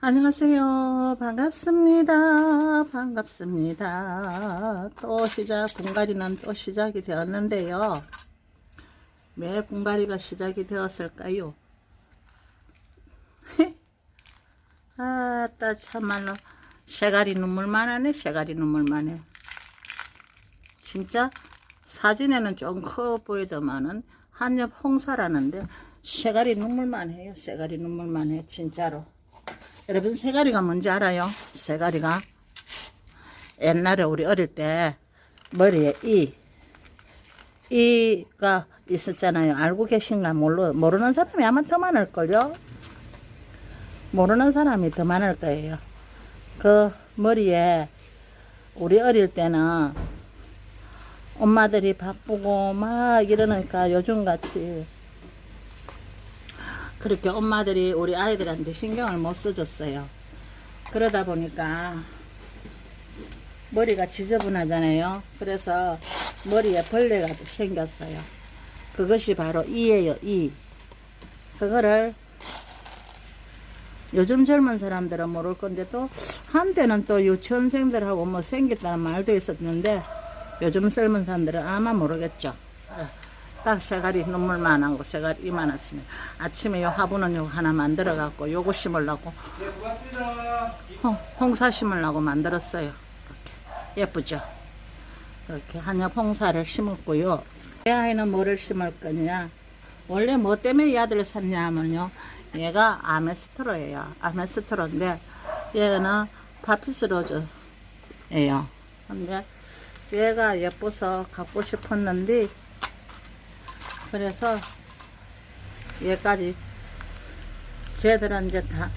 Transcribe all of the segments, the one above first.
안녕하세요. 반갑습니다. 반갑습니다. 또 시작, 분갈이는 또 시작이 되었는데요. 매 분갈이가 시작이 되었을까요? 아따, 참말로. 쇠가리 눈물만 하네, 쇠가리 눈물만 해. 진짜 사진에는 좀 커 보이더만은 한엽 홍사라는데 쇠가리 눈물만 해요. 쇠가리 눈물만 해, 진짜로. 여러분 새가리가 뭔지 알아요? 새가리가 옛날에 우리 어릴 때 머리에 이 이가 있었잖아요. 알고 계신가 모르 모르는 사람이 아마 더 많을걸요. 모르는 사람이 더 많을 거예요. 그 머리에 우리 어릴 때는 엄마들이 바쁘고 막 이러니까 요즘 같이 그렇게 엄마들이 우리 아이들한테 신경을 못 써줬어요. 그러다 보니까 머리가 지저분하잖아요. 그래서 머리에 벌레가 생겼어요. 그것이 바로 이예요, 이. 그거를 요즘 젊은 사람들은 모를 건데 또 한때는 또 유치원생들하고 뭐 생겼다는 말도 있었는데 요즘 젊은 사람들은 아마 모르겠죠. 딱 세가리 눈물만 한 거, 세가리 이만했으면 아침에 요 화분은 요 하나 만들어 갖고 요거 심으려고 네, 고맙습니다. 홍, 홍사 심으려고 만들었어요. 이렇게 예쁘죠? 이렇게 한엽 홍사를 심었고요. 이 아이는 뭐를 심을 거냐? 원래 뭐 때문에 이 아들을 샀냐 하면요. 얘가 아메스트로예요. 아메스트로인데 얘는 파피스로즈예요. 근데 얘가 예뻐서 갖고 싶었는데 그래서 얘까지 쟤들은 이제 다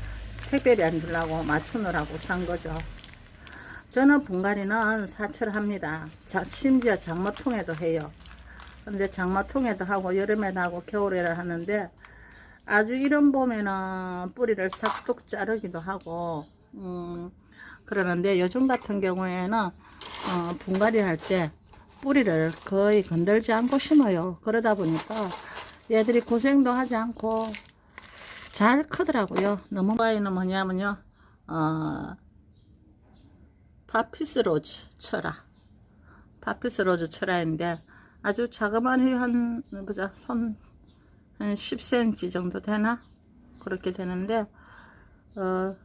택배비 안 주려고 맞추느라고 산 거죠. 저는 분갈이는 사철합니다. 자, 심지어 장마통에도 해요. 근데 장마통에도 하고 여름에도 하고 겨울에도 하는데 아주 이런 봄에는 뿌리를 싹둑 자르기도 하고 음, 그러는데 요즘 같은 경우에는 어, 분갈이 할때 뿌리를 거의 건들지 않고 심어요. 그러다 보니까 얘들이 고생도 하지 않고 잘 크더라고요. 너무 바이는 뭐냐면요. 어, 파피스 로즈 철아. 파피스 로즈 철아인데 아주 자그마한 한 보자 손 한 10cm 정도 되나 그렇게 되는데 어,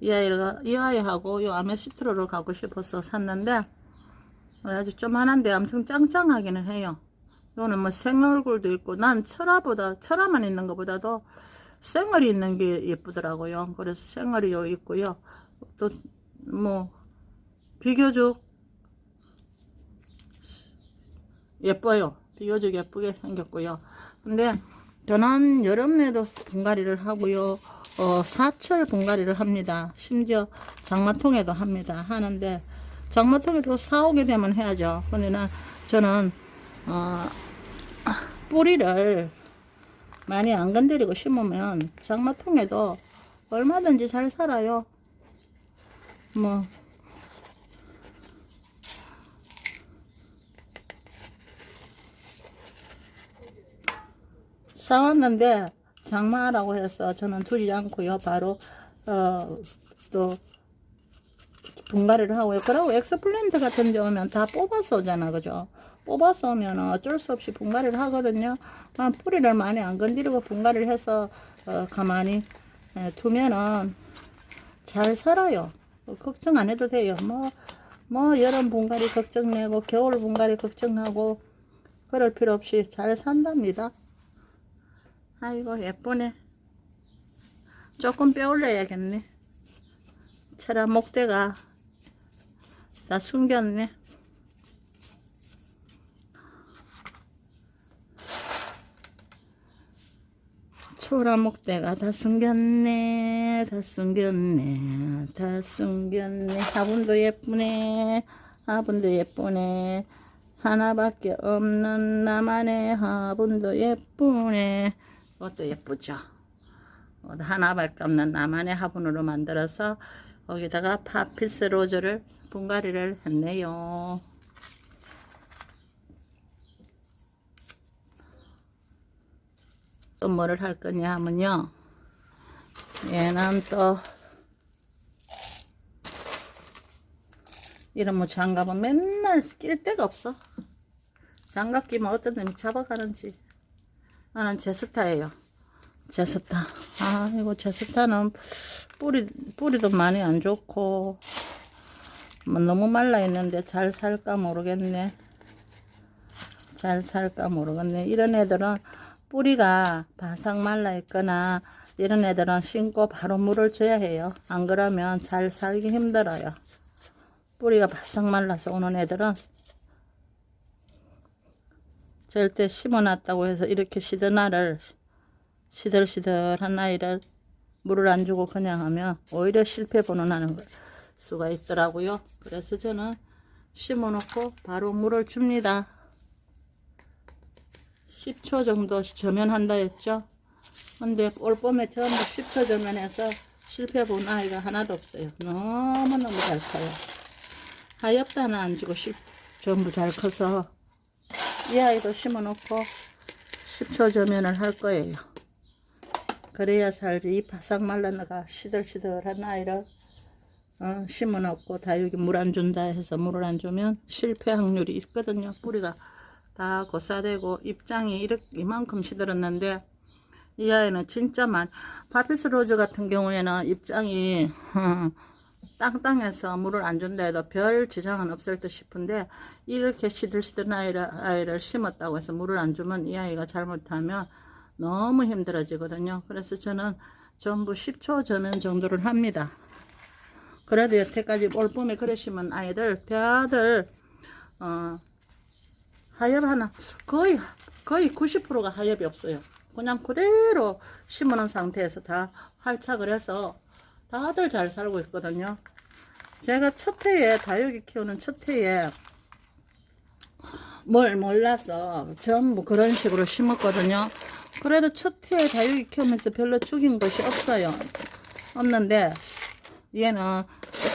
이 아이가 이 아이하고 요 아메시트로를 가고 싶어서 샀는데 아주 조만한데 엄청 짱짱하기는 해요. 요는 뭐 생얼굴도 있고 난 철화보다 철화만 있는 것보다도 생얼이 있는 게 예쁘더라고요. 그래서 생얼이 요 있고요. 또 뭐 비교적 예뻐요. 비교적 예쁘게 생겼고요. 근데 저는 여름에도 분갈이를 하고요. 어, 사철 분갈이를 합니다. 심지어 장마통에도 합니다. 하는데 장마통에도 사오게 되면 해야죠. 근데 나 저는 어, 뿌리를 많이 안 건드리고 심으면 장마통에도 얼마든지 잘 살아요. 뭐 사왔는데 장마라고 해서 저는 두지 않고요. 바로 어, 또 분갈이를 하고요. 그리고 엑스플랜트 같은 데 오면 다 뽑아서 오잖아. 그죠? 뽑아서 오면 어쩔 수 없이 분갈이를 하거든요. 아, 뿌리를 많이 안 건드리고 분갈이를 해서 어, 가만히 에, 두면은 잘 살아요. 어, 걱정 안 해도 돼요. 뭐, 뭐, 여름 분갈이 걱정내고, 겨울 분갈이 걱정하고, 그럴 필요 없이 잘 산답니다. 아이고, 예쁘네. 조금 빼올려야겠네. 체라 목대가 다 숨겼네. 초라 목대가 다 숨겼네, 다 숨겼네, 다 숨겼네. 화분도 예쁘네, 화분도 예쁘네. 하나밖에 없는 나만의 화분도 예쁘네. 그것도 예쁘죠. 어, 하나밖에 없는 나만의 화분으로 만들어서 거기다가 파피스 로즈를 분갈이를 했네요. 또 뭐를 할 거냐 하면요. 얘는 또 이런 뭐 장갑은 맨날 낄 데가 없어. 장갑 끼면 어떤 놈이 잡아가는지. 나는 제 스타예요. 제스타. 아, 이거 제스타는 뿌리, 뿌리도 많이 안 좋고, 뭐 너무 말라 있는데 잘 살까 모르겠네. 잘 살까 모르겠네. 이런 애들은 뿌리가 바싹 말라 있거나 이런 애들은 심고 바로 물을 줘야 해요. 안 그러면 잘 살기 힘들어요. 뿌리가 바싹 말라서 오는 애들은 절대 심어놨다고 해서 이렇게 시드나를 시들시들한 아이를 물을 안 주고 그냥 하면 오히려 실패 번호나는 수가 있더라고요. 그래서 저는 심어놓고 바로 물을 줍니다. 10초 정도 저면한다 했죠. 근데 올 봄에 전부 10초 저면해서 실패 본 아이가 하나도 없어요. 너무너무 잘 커요. 하엽도 하나 안 주고 실- 전부 잘 커서 이 아이도 심어놓고 10초 저면을 할 거예요. 그래야 살지 이 바싹 말라나가 시들시들한 아이를 어, 심어놓고 다육이 물 안 준다 해서 물을 안 주면 실패 확률이 있거든요. 뿌리가 다 고사되고 입장이 이렇게 이만큼 시들었는데 이 아이는 진짜 많. 파피스 로즈 같은 경우에는 입장이 어, 땅땅해서 물을 안 준다 해도 별 지장은 없을 듯 싶은데 이렇게 시들시들 아이를, 아이를 심었다고 해서 물을 안 주면 이 아이가 잘못하면 너무 힘들어지거든요. 그래서 저는 전부 10초 저면 정도를 합니다. 그래도 여태까지 올 봄에 그래 심은 아이들 다들 어, 하엽 하나 거의 거의 90%가 하엽이 없어요. 그냥 그대로 심어놓은 상태에서 다 활착을 해서 다들 잘 살고 있거든요. 제가 첫 해에 다육이 키우는 첫 해에 뭘 몰라서 전부 그런 식으로 심었거든요. 그래도 첫 해에 다육이 키우면서 별로 죽인 것이 없어요. 없는데 얘는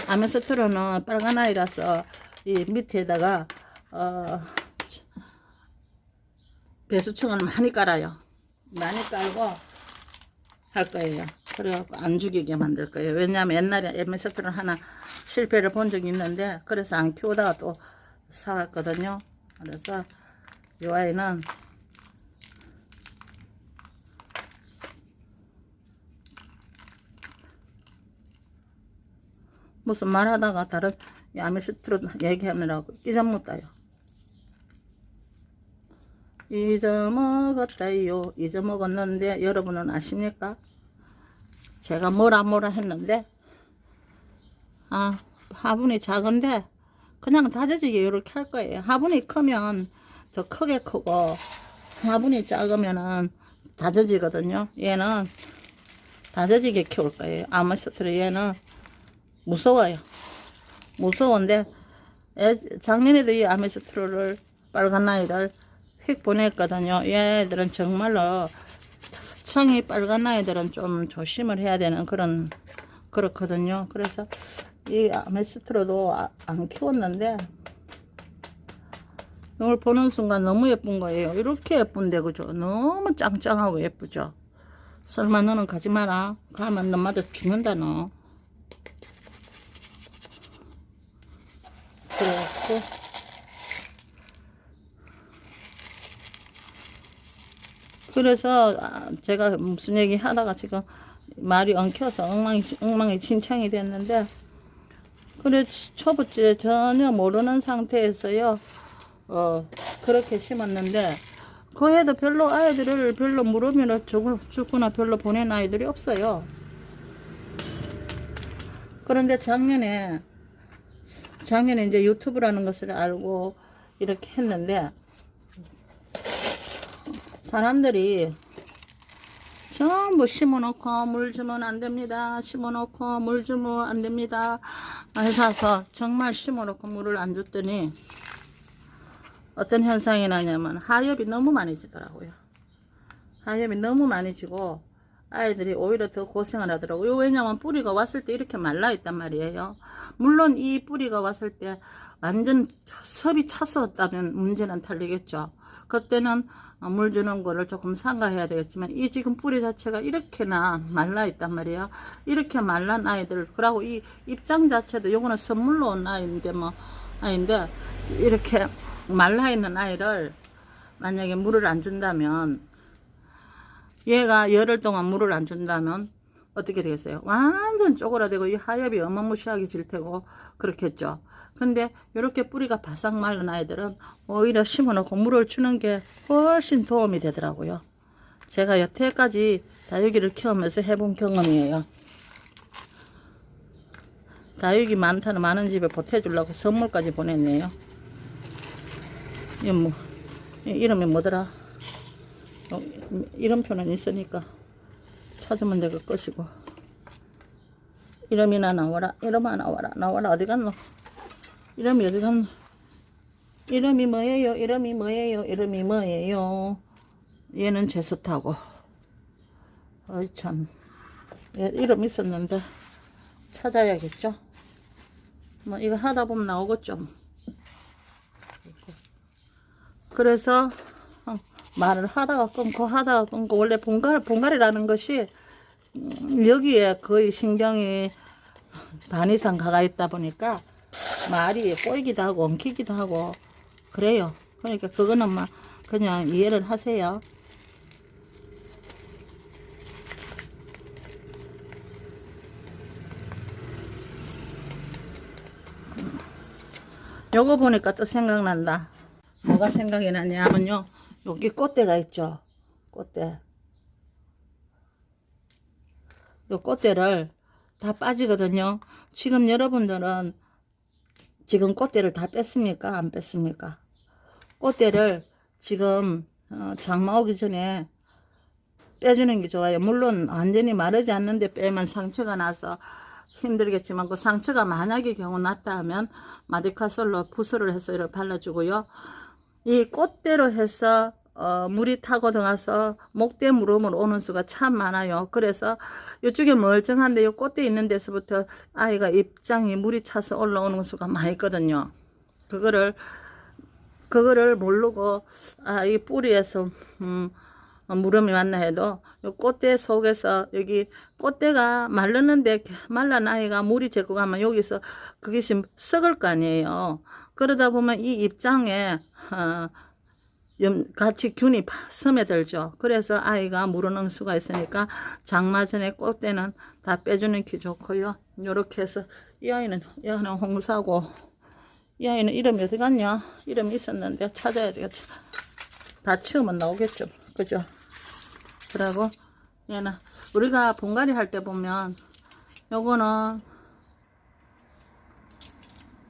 아메스트로는 빨간 아이라서 이 밑에다가 어, 배수층을 많이 깔아요. 많이 깔고 할 거예요. 그래갖고 안 죽이게 만들 거예요. 왜냐하면 옛날에 에메스트를 하나 실패를 본 적이 있는데 그래서 안 키우다가 또 사왔거든요. 그래서 이 아이는 무슨 말하다가 다른 아메스트로 얘기하느라고 잊어먹었다요. 잊어먹었다요. 잊어먹었는데 여러분은 아십니까? 제가 뭐라 뭐라 했는데 아 화분이 작은데 그냥 다져지게 이렇게 할 거예요. 화분이 크면 더 크게 크고 화분이 작으면은 다져지거든요. 얘는 다져지게 키울 거예요. 아머스트로 얘는 무서워요. 무서운데 애- 작년에도 이 아메스트로를 빨간 아이를 휙 보냈거든요. 얘들은 정말로 청이 빨간 아이들은 좀 조심을 해야 되는 그런 그렇거든요. 그래서 이 아메스트로도 아- 안 키웠는데 이걸 보는 순간 너무 예쁜 거예요. 이렇게 예쁜데 그죠? 너무 짱짱하고 예쁘죠? 설마 너는 가지 마라. 가면 너마다 죽는다 너. 그래갖고. 그래서 아, 제가 무슨 얘기 하다가 지금 말이 엉켜서 엉망이 엉망이 진창이 됐는데 그래 초보째 전혀 모르는 상태에서요 어 그렇게 심었는데 그 해도 별로 아이들을 별로 물으면 죽- 죽거나 별로 보낸 아이들이 없어요. 그런데 작년에 작년에 이제 유튜브라는 것을 알고 이렇게 했는데 사람들이 전부 심어놓고 물 주면 안 됩니다. 심어놓고 물 주면 안 됩니다. 해서 정말 심어놓고 물을 안 줬더니 어떤 현상이 나냐면 하엽이 너무 많이 지더라고요. 하엽이 너무 많이 지고 아이들이 오히려 더 고생을 하더라고요. 왜냐면 뿌리가 왔을 때 이렇게 말라 있단 말이에요. 물론 이 뿌리가 왔을 때 완전 섭이 왔다면 문제는 달리겠죠. 그때는 어, 물 주는 거를 조금 삼가해야 되겠지만 이 지금 뿌리 자체가 이렇게나 말라 있단 말이에요. 이렇게 말란 아이들 그리고 이 입장 자체도 요거는 선물로 온 아이인데 뭐 아이인데 이렇게 말라 있는 아이를 만약에 물을 안 준다면 얘가 열흘 동안 물을 안 준다면 어떻게 되겠어요? 완전 쪼그라들고 이 하엽이 어마무시하게 질 테고 그렇겠죠. 근데 이렇게 뿌리가 바싹 마른 아이들은 오히려 심어놓고 물을 주는 게 훨씬 도움이 되더라고요. 제가 여태까지 다육이를 키우면서 해본 경험이에요. 다육이 많다는 많은 집에 보태주려고 선물까지 보냈네요. 이 뭐, 이 이름이 뭐더라? 어, 이름표는 있으니까 찾으면 될 것이고. 이름이나 나와라 이름아 나와라 나와라 어디 갔노? 이름이 어디 갔노? 이름이 뭐예요? 이름이 뭐예요? 이름이 뭐예요? 얘는 제스타고. 어이 참. 얘 이름 있었는데 찾아야겠죠? 뭐 이거 하다 보면 나오겠죠 그래서 어, 말을 하다가 끊고 하다가 끊고 원래 본갈 본갈이라는 것이 음, 여기에 거의 신경이 반 이상 가가 있다 보니까 말이 꼬이기도 하고 엉키기도 하고 그래요. 그러니까 그거는 막 그냥 이해를 하세요. 요거 보니까 또 생각난다. 뭐가 생각이 나냐면요. 여기 꽃대가 있죠. 꽃대. 요 꽃대를 다 빠지거든요. 지금 여러분들은 지금 꽃대를 다 뺐습니까? 안 뺐습니까? 꽃대를 지금 어, 장마 오기 전에 빼주는 게 좋아요. 물론 완전히 마르지 않는데 빼면 상처가 나서 힘들겠지만 그 상처가 만약에 경우 났다 하면 마디카솔로 부스를 해서 이렇게 발라주고요. 이 꽃대로 해서 어, 물이 타고 들어가서 목대 무름으로 오는 수가 참 많아요. 그래서 이쪽에 멀쩡한데 이 꽃대 있는 데서부터 아이가 입장이 물이 차서 올라오는 수가 많이 있거든요. 그거를 그거를 모르고 아 이 뿌리에서 음 어, 무름이 왔나 해도 요 꽃대 속에서 여기 꽃대가 말르는데 말란 아이가 물이 제고 가면 여기서 그것이 썩을 거 아니에요. 그러다 보면 이 입장에 어, 염- 같이 균이 파- 스며들죠. 그래서 아이가 물어넣을 수가 있으니까 장마 전에 꽃대는 다 빼주는 게 좋고요. 요렇게 해서 이 아이는 이 아이는 홍사고 이 아이는 이름이 어디 갔냐? 이름이 있었는데 찾아야 되겠죠. 다 치우면 나오겠죠. 그죠? 그리고 얘는 우리가 분갈이 할 때 보면 요거는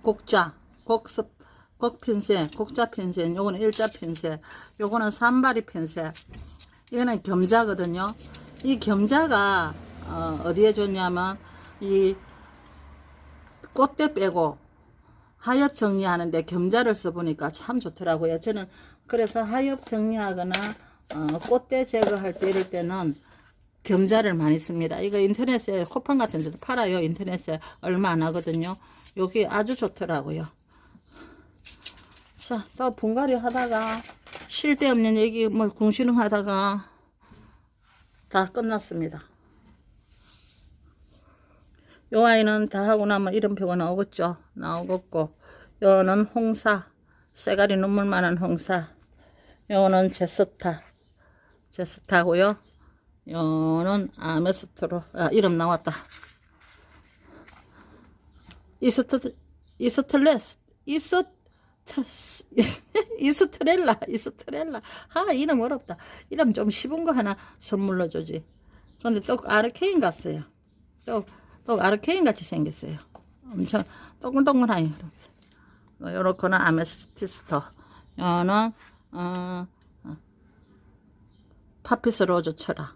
곡자, 곡습, 곡 핀셋, 곡자 핀셋, 요거는 일자 핀셋, 요거는 산발이 핀셋, 이거는 겸자거든요. 이 겸자가 어, 어디에 좋냐면 이 꽃대 빼고 하엽 정리하는데 겸자를 써보니까 참 좋더라고요. 저는 그래서 하엽 정리하거나 어, 꽃대 제거할 때 이럴 때는 겸자를 많이 씁니다. 이거 인터넷에 쿠팡 같은 데도 팔아요. 인터넷에 얼마 안 하거든요. 여기 아주 좋더라고요. 자, 또 분갈이 하다가 쉴 데 없는 얘기 뭐 궁시렁 하다가 다 끝났습니다. 요 아이는 다 하고 나면 이름표가 나오겠죠. 나오겠고, 요는 홍사, 쇠가리 눈물 많은 홍사, 요는 제스타, 제스타고요. 요는 아메스트로, 아, 이름 나왔다. 이스트, 이스틀레스, 이스, 이스트렐라, 이스트렐라. 아, 이름 어렵다. 이름 좀 쉬운 거 하나 선물로 주지. 근데 또 아르케인 같어요. 또, 또 아르케인 같이 생겼어요. 엄청 동글동글하요. 요렇게는 아메스티스터. 요는, 어, 어, 파피스 로즈 철아.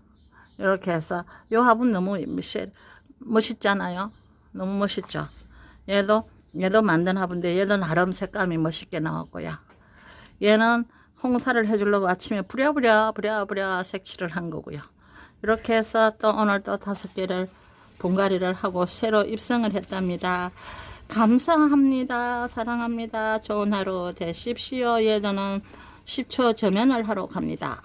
이렇게 해서 요 화분 너무 멋있, 멋있잖아요. 너무 멋있죠. 얘도 얘도 만든 화분인데 얘도 나름 색감이 멋있게 나왔고요. 얘는 홍사를 해주려고 아침에 부랴부랴 부랴부랴 색칠을 한 거고요. 이렇게 해서 또 오늘 또 다섯 개를 분갈이를 하고 새로 입성을 했답니다. 감사합니다. 사랑합니다. 좋은 하루 되십시오. 얘는 10초 저면을 하러 갑니다.